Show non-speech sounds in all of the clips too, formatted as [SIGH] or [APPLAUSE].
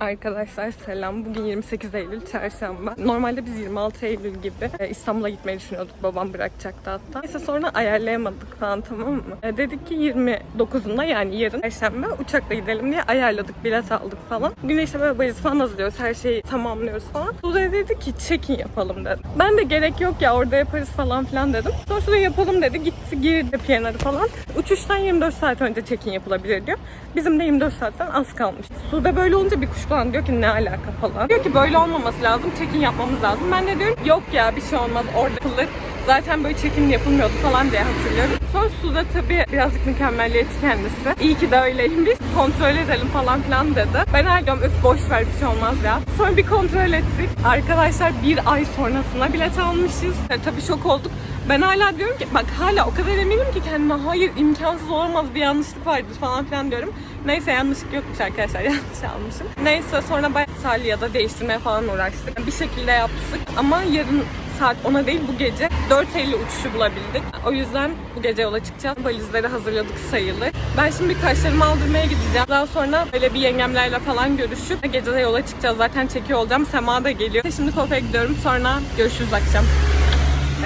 Arkadaşlar selam. Bugün 28 Eylül Çarşamba. Normalde biz 26 Eylül gibi e, İstanbul'a gitmeyi düşünüyorduk. Babam bırakacaktı hatta. Neyse sonra ayarlayamadık falan tamam mı? E, dedik ki 29'unda yani yarın Perşembe uçakla gidelim diye ayarladık. Bilet aldık falan. İşte böyle valiz falan hazırlıyoruz. Her şeyi tamamlıyoruz falan. Sude dedi ki check-in yapalım dedi. Ben de gerek yok ya orada yaparız falan filan dedim. Sonra Sude yapalım dedi. Gitti girdi PNR'ı falan. Uçuştan 24 saat önce check-in yapılabilir diyor. Bizim de 24 saatten az kalmış. Suda böyle olunca bir kuşkulan diyor ki ne alaka falan. Diyor ki böyle olmaması lazım, check-in yapmamız lazım. Ben de diyorum yok ya bir şey olmaz orada kılır. Zaten böyle check-in yapılmıyordu falan diye hatırlıyorum. Sonra Suda tabii birazcık mükemmelliyetçi kendisi. İyi ki de öyleymiş. Kontrol edelim falan filan dedi. Ben her gün öf boş ver bir şey olmaz ya. Sonra bir kontrol ettik. Arkadaşlar bir ay sonrasına bilet almışız. E, tabii şok olduk. Ben hala diyorum ki bak hala o kadar eminim ki kendime hayır imkansız olamaz bir yanlışlık vardır falan filan diyorum. Neyse yanlışlık yokmuş arkadaşlar [LAUGHS] yanlış almışım. Neyse sonra bayağı Salya'da değiştirmeye falan uğraştık. Bir şekilde yaptık ama yarın saat 10'a değil bu gece 4 Eylül uçuşu bulabildik. O yüzden bu gece yola çıkacağız. Valizleri hazırladık sayılı. Ben şimdi kaşlarımı aldırmaya gideceğim. Daha sonra böyle bir yengemlerle falan görüşüp gece de yola çıkacağız. Zaten çekiyor olacağım. Sema da geliyor. Şimdi kafeye gidiyorum. Sonra görüşürüz akşam.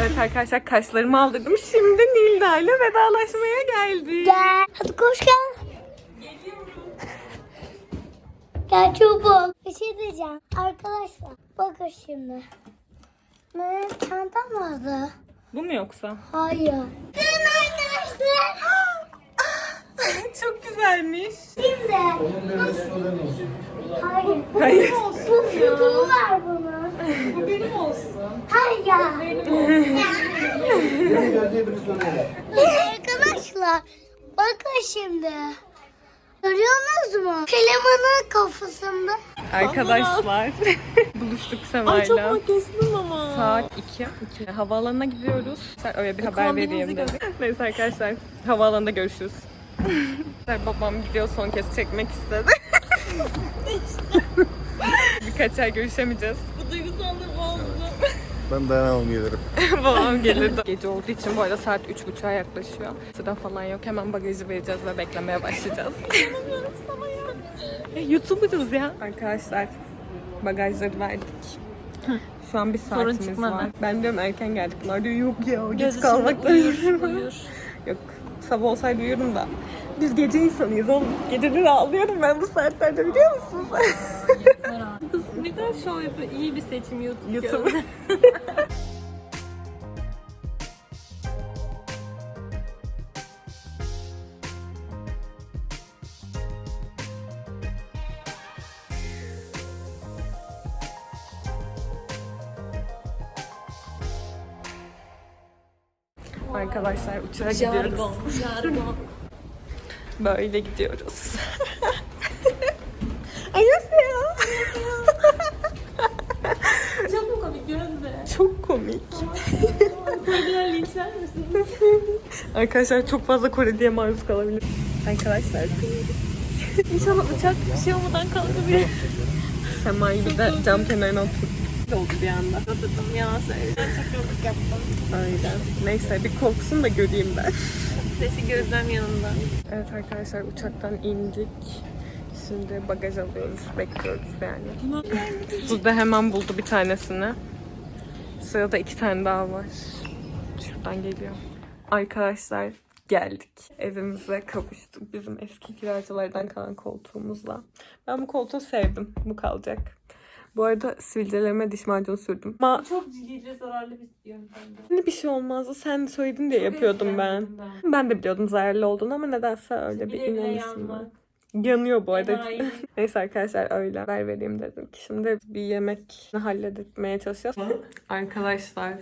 Evet arkadaşlar kaşlarımı aldırdım. Şimdi Nilda ile vedalaşmaya geldik. Gel. Hadi koş gel. Gel çabuk. Bir şey diyeceğim. Arkadaşlar bakın şimdi. Benim çantam vardı. Bu mu yoksa? Hayır. Gelin arkadaşlar. Çok güzelmiş. Şimdi. Hayır. Hayır. Bu var bunun. Bu benim olsun. Hayır ya. Arkadaşlar bakın şimdi. Görüyorsunuz mu? Kelimanın kafasında. Arkadaşlar [LAUGHS] buluştuk Ay çok Sema'yla. makyajlısın ama. Saat 2. 2. Havaalanına gidiyoruz. Sen öyle bir haber vereyim dedim. [LAUGHS] Neyse arkadaşlar havaalanında görüşürüz. Babam gidiyor son kez çekmek istedi. [LAUGHS] Birkaç ay görüşemeyeceğiz. Ben dayanamam gelirim. [LAUGHS] Babam gelir. Gece olduğu için bu arada saat 3.30'a yaklaşıyor. Sıra falan yok. Hemen bagajı vereceğiz ve beklemeye başlayacağız. [LAUGHS] E, YouTuber'ız ya. Arkadaşlar bagajları verdik. Şu an bir Sorun saatimiz çıkmadı. var. Ben diyorum erken geldik. Bunlar diyor yok ya geç Gözü uyur, uyur. Yok sabah olsaydı uyurum da. Biz gece insanıyız oğlum. Geceleri ağlıyorum ben bu saatlerde biliyor musunuz? Kız [LAUGHS] ne kadar şov yapıyor. İyi bir seçim YouTube. YouTube. Arkadaşlar uçağa gidiyoruz. Jargon, jargon. Böyle gidiyoruz. [LAUGHS] Ayasya. Çok mu komik Gözde? Çok komik. Kore'ler linçler misiniz? [LAUGHS] Arkadaşlar çok fazla Kore diye maruz kalabilir. Arkadaşlar İnşallah uçak bir şey olmadan kalkabilir. Sema'yı bir de cam kenarına oturttuk. oldu bir anda. Oturdum yalan söyleyeceğim. Çakırlık yaptım. Aynen. Neyse bir korksun da göreyim ben. Sesi gözlem yanında. Evet arkadaşlar uçaktan indik. Şimdi bagaj alıyoruz, bekliyoruz yani. Sude hemen buldu bir tanesini. Sırada iki tane daha var. Şuradan geliyor. Arkadaşlar geldik. Evimize kavuştuk. Bizim eski kiracılardan kalan koltuğumuzla. Ben bu koltuğu sevdim. Bu kalacak. Bu arada sivilcelerime diş macunu sürdüm. Ama Çok cildiyle zararlı bir yöntemdi. hani bir şey olmazdı. Sen söyledin diye yapıyordum ben. Ben de biliyordum zararlı olduğunu ama nedense öyle bir inanışım var. Yanıyor bu arada. Enayi. [LAUGHS] Neyse arkadaşlar öyle haber vereyim dedim ki şimdi bir yemek halletmeye çalışacağız. arkadaşlar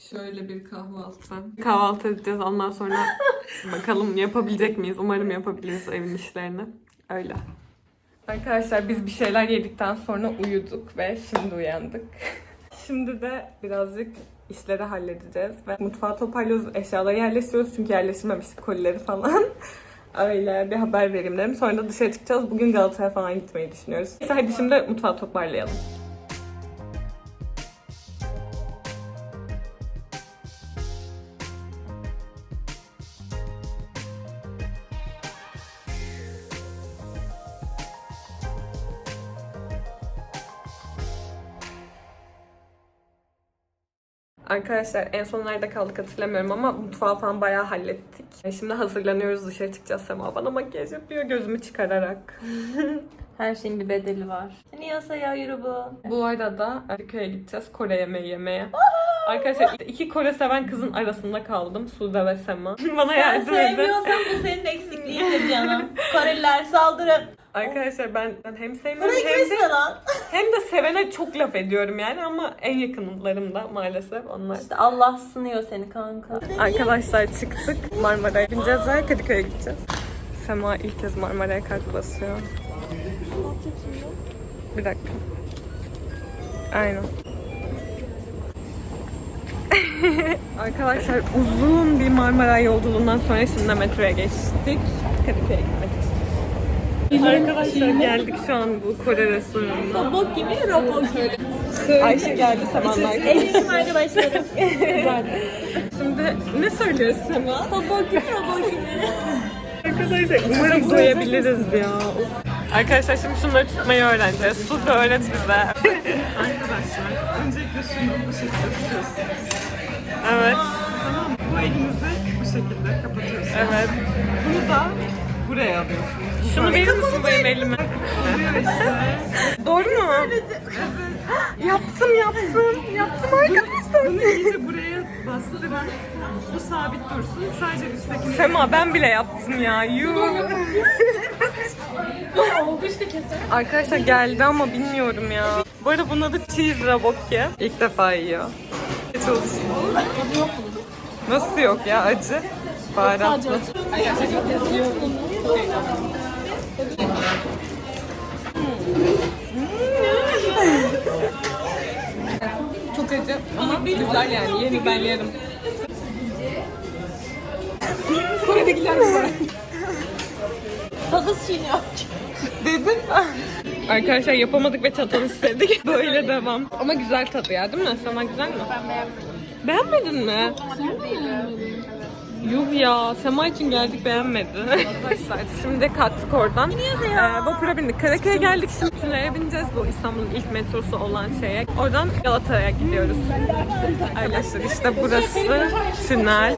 şöyle bir kahvaltı. Kahvaltı edeceğiz ondan sonra [LAUGHS] bakalım yapabilecek miyiz? Umarım yapabiliriz evin işlerini. Öyle. Arkadaşlar biz bir şeyler yedikten sonra uyuduk ve şimdi uyandık. [LAUGHS] Şimdi de birazcık işleri halledeceğiz ve mutfağı toparlıyoruz, eşyaları yerleştiriyoruz çünkü yerleştirmemiştik kolileri falan. [LAUGHS] Öyle bir haber vereyim dedim. Sonra da dışarı çıkacağız. Bugün Galata'ya falan gitmeyi düşünüyoruz. Neyse hadi şimdi mutfağı toparlayalım. Arkadaşlar en son nerede kaldık hatırlamıyorum ama mutfağı falan bayağı hallettik. E, Şimdi hazırlanıyoruz dışarı çıkacağız. Sema bana makyaj yapıyor gözümü çıkararak. [LAUGHS] Her şeyin bir bedeli var. Niyasa ya yürü bu. Bu arada Kadıköy'e gideceğiz Kore yemeği yemeye. Arkadaşlar iki Kore seven kızın arasında kaldım. Sude ve Sema. [LAUGHS] Bana Sen yardım edin. sevmiyorsan bu senin eksikliğindir canım. Koreliler saldırın. Arkadaşlar ben, ben hem sevmiyorum Burayı hem de, lan. [LAUGHS] hem de sevene çok laf ediyorum yani ama en yakınlarım da maalesef onlar. İşte Allah sınıyor seni kanka. Arkadaşlar çıktık. Marmara'ya bineceğiz ve Kadıköy'e gideceğiz. Sema ilk kez Marmara'ya kart basıyor. Bir dakika. Aynen. [LAUGHS] Arkadaşlar uzun bir Marmara yolculuğundan sonra şimdi metroya geçtik. Kadıköy'e gitmek. Arkadaşlar geldik şu an bu Kore restoranına. Robot gibi robot gibi. Ayşe geldi arkadaşı. Eminim arkadaşlarım. [LAUGHS] Şimdi ne söylüyorsun Sema? robot gibi robot gibi. Arkadaşlar umarım doyabiliriz ya. Arkadaşlar şimdi şunları tutmayı öğreneceğiz. Su da öğret bize. [LAUGHS] Arkadaşlar öncelikle şunu bu şekilde tutuyorsunuz. Evet. Tamam Bu elinizi bu şekilde kapatıyorsunuz. Evet. Bunu da buraya alıyorsunuz. Şunu verir misin benim elime? Doğru mu? Yaptım yaptım. Yaptım arkadaşlar. Bunu iyice buraya bastırın. Bu sabit dursun. Sadece üstteki... Sema ben bile yaptım ya. Yuh. [LAUGHS] Oldu işte kesin. Arkadaşlar geldi ama bilmiyorum ya. Bu arada bunun adı cheese raboki. İlk defa yiyor. Çalışıyor. Nasıl yok ya acı? Baharatlı. Çok acı ama güzel yani. Yeni ben yerim. Kore'dekiler mi var? Tadı çiğniyor. Dedin. Arkadaşlar yapamadık ve çatal istedik. Böyle devam. Ama güzel tadı ya değil mi? Sana güzel mi? Ben beğenmedim. Beğenmedin mi? Yuh ya, Sema için geldik beğenmedi. Arkadaşlar şimdi kalktık oradan. Ee, vapura bindik. Karaköy'e geldik. Şimdi tünele bineceğiz. Bu İstanbul'un ilk metrosu olan şeye. Oradan Galata'ya gidiyoruz. Arkadaşlar işte burası tünel.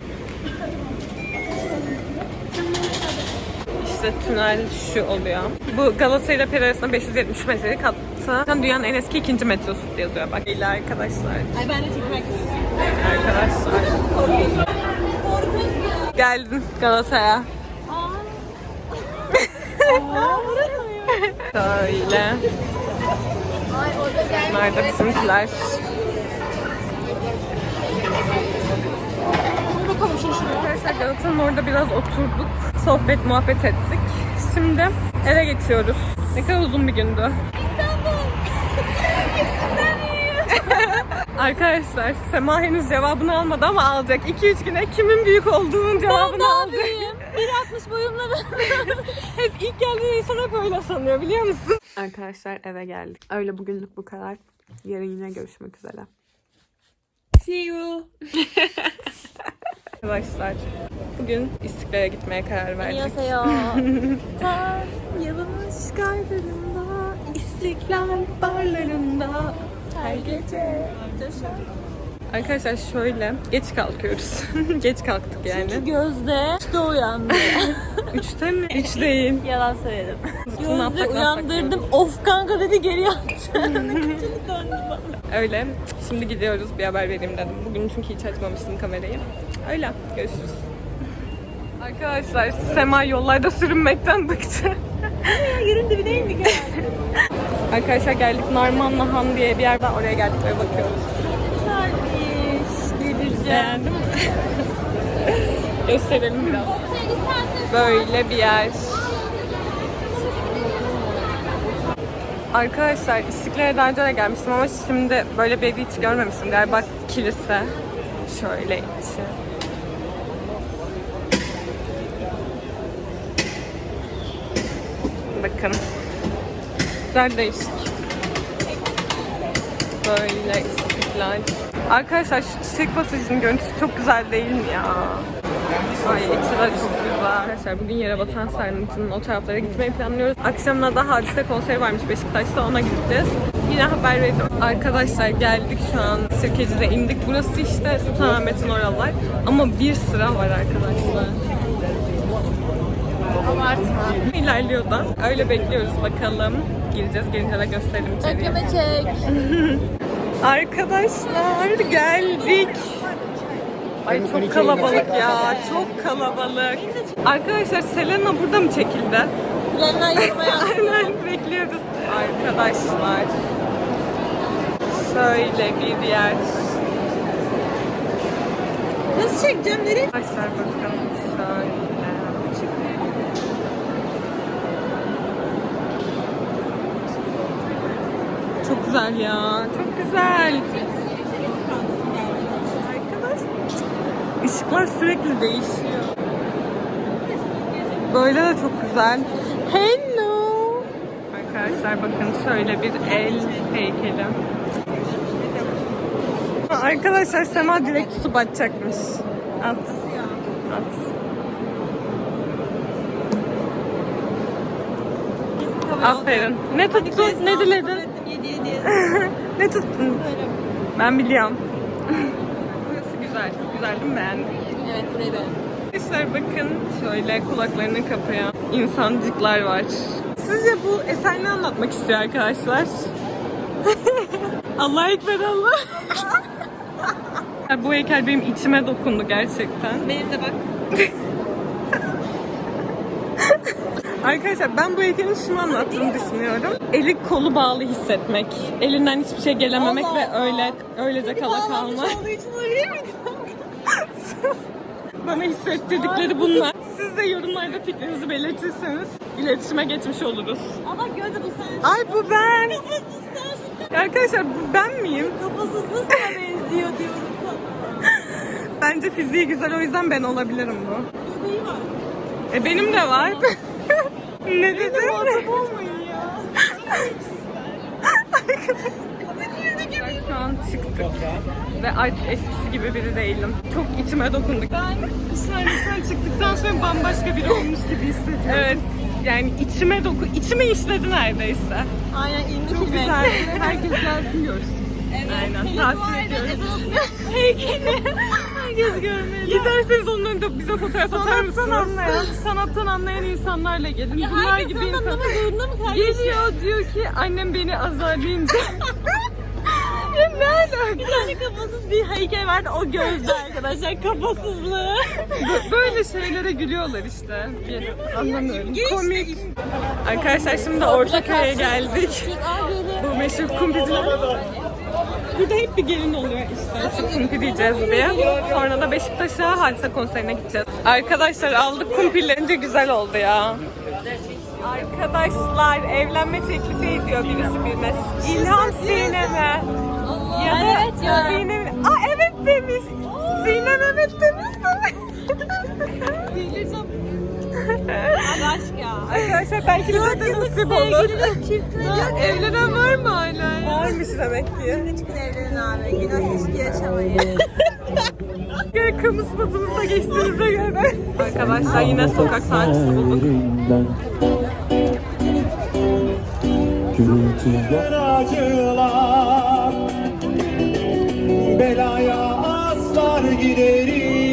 İşte tünel şu oluyor. Bu Galata ile Peri arasında 570 metrelik hatta dünyanın en eski ikinci metrosu yazıyor. Bak ile arkadaşlar. Ay ben de çekmek Arkadaşlar. Geldin Galata'ya. Şöyle. Bunlar da bizimkiler. Arkadaşlar Galata'nın orada biraz oturduk. Sohbet muhabbet ettik. Şimdi eve geçiyoruz. Ne kadar uzun bir gündü. Arkadaşlar Sema henüz cevabını almadı ama alacak. 2-3 güne kimin büyük olduğunun cevabını alacak. 1.60 boyumla ben. Hep ilk geldiği insan hep öyle sanıyor biliyor musun? Arkadaşlar eve geldik. Öyle bugünlük bu kadar. Yarın yine görüşmek üzere. See you. [LAUGHS] Arkadaşlar bugün İstiklal'e gitmeye karar verdik. Niyasa [LAUGHS] Tar yılmış kalbimde İstiklal barlarında her gece. Arkadaşlar şöyle geç kalkıyoruz. [LAUGHS] geç kalktık yani. Gözde işte uyandı. [LAUGHS] Üçte mi? Üç değil. Yalan söyledim. Gözde uyandırdım. Of kanka dedi geri yattı. Küçük döndü bana. Öyle. Şimdi gidiyoruz. Bir haber vereyim dedim. Bugün çünkü hiç açmamıştım kamerayı. Öyle. Görüşürüz. Arkadaşlar Sema yollarda sürünmekten bıktı. Yerin dibine indik ya. Arkadaşlar geldik Narmanlı Han diye bir yer var. Oraya geldik ve bakıyoruz. Güzelmiş. Delireceğim. Beğendin mi? [LAUGHS] Gösterelim biraz. Böyle bir yer. Arkadaşlar İstiklal'e daha önce de gelmiştim ama şimdi böyle bir evi hiç görmemiştim. Galiba kilise. Şöyle içi. Bakın. Güzel değişik. Böyle istiklal. Arkadaşlar şu çiçek pasajının görüntüsü çok güzel değil mi ya? Ay de çok güzel. Arkadaşlar bugün Yerebatan Sarnıcı'nın o taraflara gitmeyi planlıyoruz. Akşamına da Hadise konseri varmış Beşiktaş'ta ona gideceğiz. Yine haber veririm. Arkadaşlar geldik şu an Sirkeci'de indik. Burası işte Sultanahmet'in oralar. Ama bir sıra var arkadaşlar. Abartma. İlerliyor da. Öyle bekliyoruz bakalım. Gireceğiz. Gelince de gösteririm içeriği. Çekeme çek. [LAUGHS] Arkadaşlar geldik. Ay çok kalabalık ya. Çok kalabalık. Arkadaşlar Selena burada mı çekildi? Bilenler yapmaya. [LAUGHS] Aynen bekliyoruz. Arkadaşlar. Şöyle bir yer. Nasıl çekeceğim nereye? Arkadaşlar bakın şöyle. Çok güzel ya. Çok güzel. Arkadaş. Işıklar sürekli değişiyor. Böyle de çok güzel. Hello. Arkadaşlar bakın şöyle bir el heykeli. Arkadaşlar Sema direkt tutup atacakmış. At. At. Aferin. Ne tuttun? Ne diledin? [LAUGHS] Ne tuttun? Ben biliyorum. Burası güzel. Çok güzel değil mi? Beğendik. Evet burayı beğendim. Arkadaşlar bakın şöyle kulaklarını kapayan insancıklar var. Sizce bu eser ne anlatmak istiyor arkadaşlar? [LAUGHS] Allah ekber Allah. [LAUGHS] bu heykel benim içime dokundu gerçekten. Benim de bak. Arkadaşlar ben bu heykelin şunu anlattığını düşünüyorum. Eli kolu bağlı hissetmek. Elinden hiçbir şey gelememek Allah ve Allah. öyle öylece kala kalmak. olduğu için olabilir mi? [LAUGHS] Bana hissettirdikleri bunlar. Siz de yorumlarda fikrinizi belirtirseniz iletişime geçmiş oluruz. Ama gözü bu sen. Ay bu ben. Arkadaşlar bu ben miyim? Kafasız sana benziyor diyorum sana. [LAUGHS] Bence fiziği güzel o yüzden ben olabilirim bu. Göbeği var. E benim de var. Ne dedin? Muhatap olmayın ya. Şu an çıktık ve artık eskisi gibi biri değilim. Çok içime dokundu. Ben sen çıktıktan sonra bambaşka biri olmuş gibi hissediyorum. Evet. Yani içime doku, içime işledi neredeyse. Aynen ilmi Çok filmi. güzel. Herkes gelsin görsün. Aynen. Pelin Tavsiye ediyoruz. Heykeli. Herkes görmeli. Giderseniz onların da bize fotoğraf atar mısınız? Sanattan anlayan. [LAUGHS] Sanattan anlayan insanlarla gelin. Ya Bunlar herkes gibi anlamak insan. zorunda mı kardeşim? Geliyor diyor ki annem beni azarlayınca. [LAUGHS] ya ne alaka? Bir tane kafasız bir heykel vardı o gözlü arkadaşlar kafasızlığı. Bö- Böyle şeylere gülüyorlar işte. Bir- Anlamıyorum. Komik. Arkadaşlar şimdi Ortaköy'e geldik. Bu meşhur kumpiciler. Burada hep bir gelin oluyor işte. Şu kumpi diyeceğiz diye. Sonra da Beşiktaş'a hadise konserine gideceğiz. Arkadaşlar aldık kumpirlerince güzel oldu ya. Arkadaşlar evlenme teklifi ediyor birisi birine. İlham Sinem'e. Ya da Evet ya. Sinem... Aa evet demiş. Sinem evet demiş. Delireceğim. Abi aşk ya. Arkadaşlar belki bize de nasip olur. Ya, [LAUGHS] evlenen var mı hala? Varmış demek ki. Çıkın evlenin abi. Günah ilişki yaşamayın. [LAUGHS] Gel kamu spotumuza geçtiğimize göre. Arkadaşlar yine sokak sanatçısı bulduk. Gürültüler acılar Belaya aslar giderim